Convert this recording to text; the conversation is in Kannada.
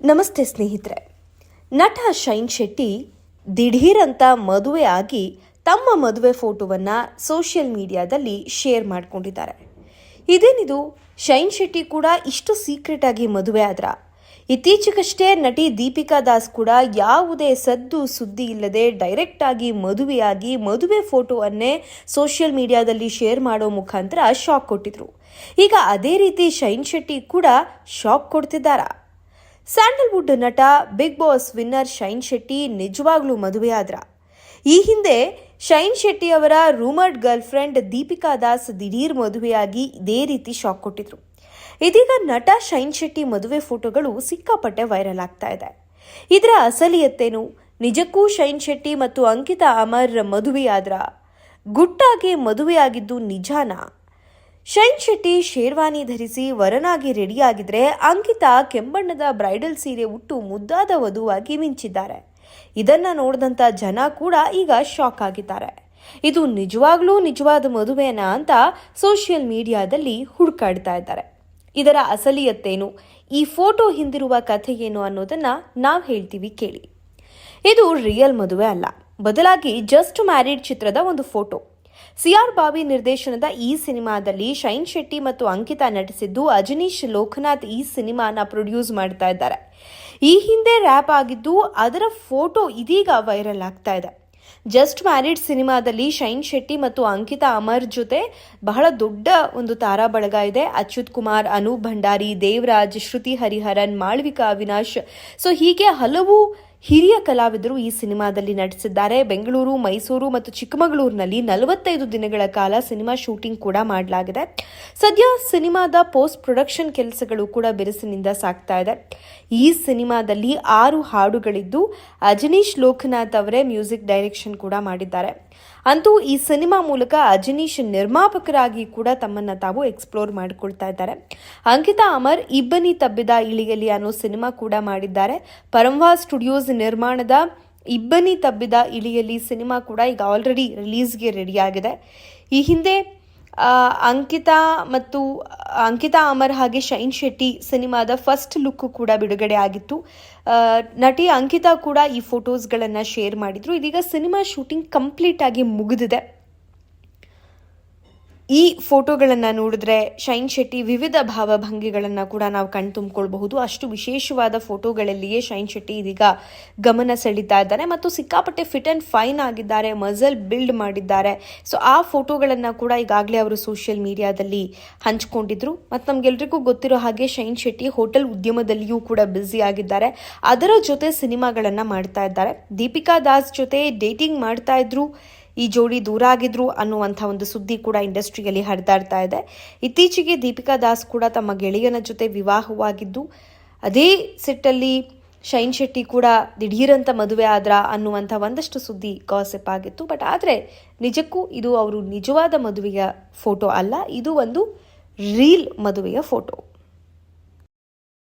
ನಮಸ್ತೆ ಸ್ನೇಹಿತರೆ. ನಟ ಶೈನ್ ಶೆಟ್ಟಿ ದಿಢೀರ್ ಅಂತ ಮದುವೆ ಆಗಿ ತಮ್ಮ ಮದುವೆ ಫೋಟೋವನ್ನು ಸೋಷಿಯಲ್ ಮೀಡಿಯಾದಲ್ಲಿ ಶೇರ್ ಮಾಡಿಕೊಂಡಿದ್ದಾರೆ. ಇದೇನಿದು? ಶೈನ್ ಶೆಟ್ಟಿ ಕೂಡ ಇಷ್ಟು ಸೀಕ್ರೆಟ್ ಆಗಿ ಮದುವೆ ಆದ್ರ? ಇತ್ತೀಚೆಗಷ್ಟೇ ನಟಿ ದೀಪಿಕಾ ದಾಸ್ ಕೂಡ ಯಾವುದೇ ಸದ್ದು ಸುದ್ದಿ ಇಲ್ಲದೆ ಡೈರೆಕ್ಟ್ ಆಗಿ ಮದುವೆಯಾಗಿ ಮದುವೆ ಫೋಟೋವನ್ನೇ ಸೋಷಿಯಲ್ ಮೀಡಿಯಾದಲ್ಲಿ ಶೇರ್ ಮಾಡೋ ಮುಖಾಂತರ ಶಾಕ್ ಕೊಟ್ಟಿದ್ರು. ಈಗ ಅದೇ ರೀತಿ ಶೈನ್ ಶೆಟ್ಟಿ ಕೂಡ ಶಾಕ್ ಕೊಡ್ತಿದ್ದಾರಾ? ಸ್ಯಾಂಡಲ್ವುಡ್ ನಟ big boss winner Shine Shetty ನಿಜವಾಗ್ಲೂ ಮದುವೆಯಾದ್ರ. ಈ ಹಿಂದೆ ಶೈನ್ ಶೆಟ್ಟಿ ಅವರ rumoured girl friend Deepika Das ದಿಢೀರ್ ಮದುವೆಯಾಗಿ ಇದೇ ರೀತಿ ಶಾಕ್ ಕೊಟ್ಟಿದ್ರು. ಇದೀಗ ನಟ ಶೈನ್ ಶೆಟ್ಟಿ ಮದುವೆ ಫೋಟೋಗಳು ಸಿಕ್ಕಾಪಟ್ಟೆ ವೈರಲ್ ಆಗ್ತಾ ಇದೆ. ಇದರ ಅಸಲಿಯತ್ತೇನು? ನಿಜಕ್ಕೂ ಶೈನ್ ಶೆಟ್ಟಿ ಮತ್ತು ಅಂಕಿತಾ ಅಮರ್ ಮದುವೆಯಾದ್ರ? ಗುಟ್ಟಾಗಿ ಮದುವೆಯಾಗಿದ್ದು ನಿಜಾನಾ? ಶೈನ್ ಶೆಟ್ಟಿ ಶೇರ್ವಾನಿ ಧರಿಸಿ ವರನಾಗಿ ರೆಡಿಯಾಗಿದ್ರೆ ಅಂಕಿತಾ ಕೆಂಬಣ್ಣದ ಬ್ರೈಡಲ್ ಸೀರೆ ಉಟ್ಟು ಮುದ್ದಾದ ವಧುವಾಗಿ ಮಿಂಚಿದ್ದಾರೆ. ಇದನ್ನ ನೋಡಿದಂತ ಜನ ಕೂಡ ಈಗ ಶಾಕ್ ಆಗಿದ್ದಾರೆ. ಇದು ನಿಜವಾಗ್ಲೂ ನಿಜವಾದ ಮದುವೆನಾ ಅಂತ ಸೋಷಿಯಲ್ ಮೀಡಿಯಾದಲ್ಲಿ ಹುಡುಕಾಡ್ತಾ ಇದ್ದಾರೆ. ಇದರ ಅಸಲಿಯತ್ತೇನು? ಈ ಫೋಟೋ ಹಿಂದಿರುವ ಕಥೆ ಏನು ಅನ್ನೋದನ್ನ ನಾವು ಹೇಳ್ತೀವಿ ಕೇಳಿ. ಇದು ರಿಯಲ್ ಮದುವೆ ಅಲ್ಲ. ಬದಲಾಗಿ ಜಸ್ಟ್ ಮ್ಯಾರಿಡ್ ಚಿತ್ರದ ಒಂದು ಫೋಟೋ. ಸಿಆರ್ ಬಾಬಿ ನಿರ್ದೇಶನದ ಈ ಸಿನಿಮಾದಲ್ಲಿ ಶೈನ್ ಶೆಟ್ಟಿ ಮತ್ತು ಅಂಕಿತಾ ನಟಿಸಿದ್ದು ಅಜನೀಶ್ ಲೋಕನಾಥ್ ಈ ಸಿನಿಮಾನ ಪ್ರೊಡ್ಯೂಸ್ ಮಾಡ್ತಾ ಇದ್ದಾರೆ. ಈ ಹಿಂದೆ ರ್ಯಾಪ್ ಆಗಿದ್ದು ಅದರ ಫೋಟೋ ಇದೀಗ ವೈರಲ್ ಆಗ್ತಾ ಇದೆ. ಜಸ್ಟ್ ಮ್ಯಾರಿಡ್ ಸಿನಿಮಾದಲ್ಲಿ ಶೈನ್ ಶೆಟ್ಟಿ ಮತ್ತು ಅಂಕಿತಾ ಅಮರ್ ಜೊತೆ ಬಹಳ ದೊಡ್ಡ ಒಂದು ತಾರಾ ಬಳಗ ಇದೆ. ಅಚ್ಯುತ್ ಕುಮಾರ್, ಅನೂಪ್ ಭಂಡಾರಿ, ದೇವರಾಜ್, ಶ್ರುತಿ ಹರಿಹರನ್, ಮಾಳ್ವಿಕಾ ಅವಿನಾಶ್. ಸೊ ಹೀಗೆ ಹಲವು ಹಿರಿಯ ಕಲಾವಿದರು ಈ ಸಿನಿಮಾದಲ್ಲಿ ನಟಿಸಿದ್ದಾರೆ. ಬೆಂಗಳೂರು, ಮೈಸೂರು ಮತ್ತು ಚಿಕ್ಕಮಗಳೂರಿನಲ್ಲಿ ನಲವತ್ತೈದು ದಿನಗಳ ಕಾಲ ಸಿನಿಮಾ ಶೂಟಿಂಗ್ ಕೂಡ ಮಾಡಲಾಗಿದೆ. ಸದ್ಯ ಸಿನಿಮಾದ ಪೋಸ್ಟ್ ಪ್ರೊಡಕ್ಷನ್ ಕೆಲಸಗಳು ಕೂಡ ಬಿರುಸಿನಿಂದ ಸಾಗ್ತಾ ಇದೆ. ಈ ಸಿನಿಮಾದಲ್ಲಿ ಆರು ಹಾಡುಗಳಿದ್ದು, ಅಜನೀಶ್ ಲೋಕನಾಥ್ ಅವರೇ ಮ್ಯೂಸಿಕ್ ಡೈರೆಕ್ಷನ್ ಕೂಡ ಮಾಡಿದ್ದಾರೆ. ಅಂತೂ ಈ ಸಿನಿಮಾ ಮೂಲಕ ಅಜನೀಶ್ ನಿರ್ಮಾಪಕರಾಗಿ ಕೂಡ ತಮ್ಮನ್ನ ತಾವು ಎಕ್ಸ್ಪ್ಲೋರ್ ಮಾಡಿಕೊಳ್ತಾ ಇದ್ದಾರೆ. ಅಂಕಿತಾ ಅಮರ್ ಇಬ್ಬನಿ ತಬ್ಬಿದ ಇಳಿಯಲಿ ಅನ್ನೋ ಸಿನಿಮಾ ಕೂಡ ಮಾಡಿದ್ದಾರೆ. ಪರಂವಾ ಸ್ಟುಡಿಯೋಸ್ ನಿರ್ಮಾಣದ ಇಬ್ಬನಿ ತಬ್ಬಿದ ಇಳಿಯಲಿ ಸಿನಿಮಾ ಕೂಡ ಈಗ ಆಲ್ರೆಡಿ ರಿಲೀಸ್ಗೆ ರೆಡಿಯಾಗಿದೆ ಈ ಹಿಂದೆ ಅಂಕಿತಾ ಮತ್ತು ಅಂಕಿತಾ ಅಮರ್ ಹಾಗೆ ಶೈನ್ ಶೆಟ್ಟಿ ಸಿನಿಮಾದ ಫಸ್ಟ್ ಲುಕ್ ಕೂಡ ಬಿಡುಗಡೆ ಆಗಿತ್ತು. ನಟಿ ಅಂಕಿತಾ ಕೂಡ ಈ ಫೋಟೋಸ್ಗಳನ್ನು ಶೇರ್ ಮಾಡಿದರು. ಇದೀಗ ಸಿನಿಮಾ ಶೂಟಿಂಗ್ ಕಂಪ್ಲೀಟ್ ಆಗಿ ಮುಗಿದಿದೆ. ಈ ಫೋಟೋಗಳನ್ನು ನೋಡಿದ್ರೆ ಶೈನ್ ಶೆಟ್ಟಿ ವಿವಿಧ ಭಾವಭಂಗಿಗಳನ್ನು ಕೂಡ ನಾವು ಕಣ್ ತುಂಬಿಕೊಳ್ಬಹುದು. ಅಷ್ಟು ವಿಶೇಷವಾದ ಫೋಟೋಗಳಲ್ಲಿಯೇ ಶೈನ್ ಶೆಟ್ಟಿ ಇದೀಗ ಗಮನ ಸೆಳೀತಾ ಇದ್ದಾರೆ ಮತ್ತು ಸಿಕ್ಕಾಪಟ್ಟೆ ಫಿಟ್ ಆ್ಯಂಡ್ ಫೈನ್ ಆಗಿದ್ದಾರೆ, ಮಜಲ್ ಬಿಲ್ಡ್ ಮಾಡಿದ್ದಾರೆ. ಸೊ ಆ ಫೋಟೋಗಳನ್ನು ಕೂಡ ಈಗಾಗಲೇ ಅವರು ಸೋಷಿಯಲ್ ಮೀಡಿಯಾದಲ್ಲಿ ಹಂಚ್ಕೊಂಡಿದ್ರು. ಮತ್ತು ನಮಗೆಲ್ರಿಗೂ ಗೊತ್ತಿರೋ ಹಾಗೆ ಶೈನ್ ಶೆಟ್ಟಿ ಹೋಟೆಲ್ ಉದ್ಯಮದಲ್ಲಿಯೂ ಕೂಡ ಬ್ಯುಸಿ ಆಗಿದ್ದಾರೆ. ಅದರ ಜೊತೆ ಸಿನಿಮಾಗಳನ್ನು ಮಾಡ್ತಾ ಇದ್ದಾರೆ. ದೀಪಿಕಾ ದಾಸ್ ಜೊತೆ ಡೇಟಿಂಗ್ ಮಾಡ್ತಾ ಇದ್ರು. ಈ ಜೋಡಿ ದೂರ ಆಗಿದ್ರು ಅನ್ನುವಂಥ ಒಂದು ಸುದ್ದಿ ಕೂಡ ಇಂಡಸ್ಟ್ರಿಯಲ್ಲಿ ಹರಿದಾಡ್ತಾ ಇದೆ. ಇತ್ತೀಚೆಗೆ ದೀಪಿಕಾ ದಾಸ್ ಕೂಡ ತಮ್ಮ ಗೆಳೆಯನ ಜೊತೆ ವಿವಾಹವಾಗಿದ್ದು, ಅದೇ ಸಿಟ್ಟಲ್ಲಿ ಶೈನ್ ಶೆಟ್ಟಿ ಕೂಡ ದಿಢೀರಂತ ಮದುವೆ ಆದ್ರ ಅನ್ನುವಂಥ ಒಂದಷ್ಟು ಸುದ್ದಿ ಗಾಸಿಪ್ ಆಗಿತ್ತು. ಬಟ್ ಆದರೆ ನಿಜಕ್ಕೂ ಇದು ಅವರು ನಿಜವಾದ ಮದುವೆಯ ಫೋಟೋ ಅಲ್ಲ, ಇದು ಒಂದು ರೀಲ್ ಮದುವೆಯ ಫೋಟೋ